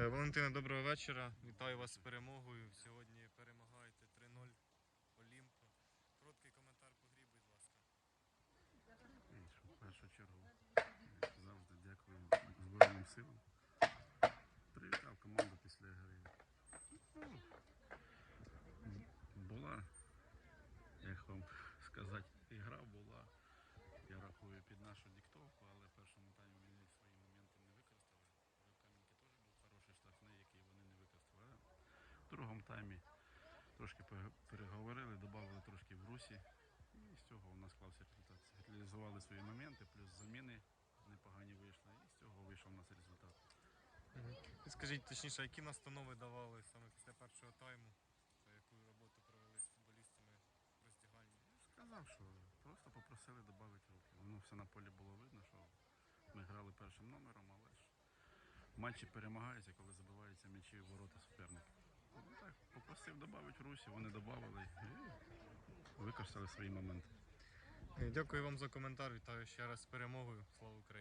Е, Валентина, доброго вечора. Вітаю вас з перемогою. Сьогодні перемагаєте 3-0 Олімпу. Короткий коментар по грі, будь ласка. В першу чергу завжди дякую Збройним силам. Привітав команду після гри. Ну, Була, як вам сказати, ігра була, я рахую, під нашу диктовку, але в першому таймі вони свої моменти не використали. У Кам'янки теж був хороший штрафний, який вони не використали. А В другому таймі трошки переговорили, додали трошки в русі. І з цього у нас склався результат. Реалізували свої моменти, плюс заміни непогані вийшли. І з цього вийшов у нас результат. Скажіть точніше, які настанови давали саме після першого тайму? Яку роботу провели з футболістами в роздягальні? Сказав, що просто попросили додати руки. Воно все на полі було видно, що ми грали першим номером, але ж матчі перемагаються, коли забиваються м'ячі в ворота суперника. Так, русі, вони додали і використали свої моменти. Дякую вам за коментар. Вітаю ще раз з перемогою. Слава Україні!